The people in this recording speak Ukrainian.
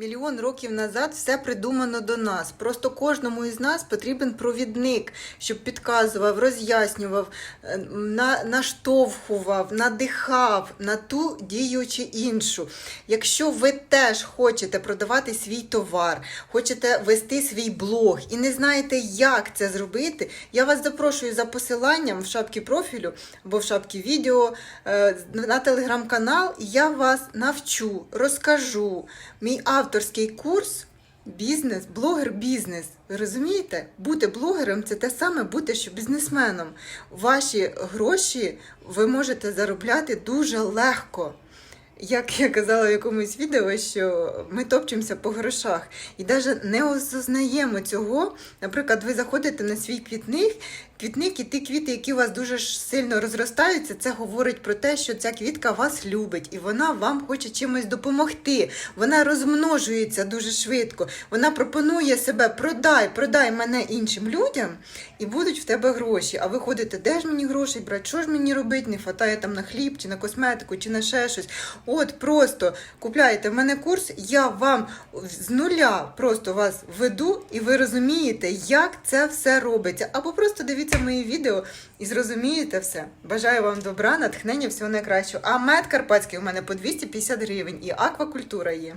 Мільйон років назад все придумано до нас. Просто кожному із нас потрібен провідник, щоб підказував, роз'яснював, е, на, наштовхував, надихав на ту дію чи іншу. Якщо ви теж хочете продавати свій товар, хочете вести свій блог і не знаєте, як це зробити, я вас запрошую за посиланням в шапці профілю або в шапці відео е, на телеграм-канал. Я вас навчу, розкажу. Мій авторський курс бізнес, блогер бізнес. Ви розумієте? Бути блогером це те саме бути, що бізнесменом. Ваші гроші ви можете заробляти дуже легко. Як я казала в якомусь відео, що ми топчемося по грошах і навіть не осознаємо цього. Наприклад, ви заходите на свій квітник, квітник і ті квіти, які у вас дуже сильно розростаються, це говорить про те, що ця квітка вас любить і вона вам хоче чимось допомогти. Вона розмножується дуже швидко. Вона пропонує себе продай, продай мене іншим людям, і будуть в тебе гроші. А ви ходите, де ж мені гроші брати, що ж мені робити? Не хватає там на хліб, чи на косметику, чи на ще щось. От просто купляєте в мене курс, я вам з нуля просто вас веду, і ви розумієте, як це все робиться. Або просто дивіться мої відео і зрозумієте все. Бажаю вам добра, натхнення, всього найкращого. А мед карпатський у мене по 250 гривень і аквакультура є.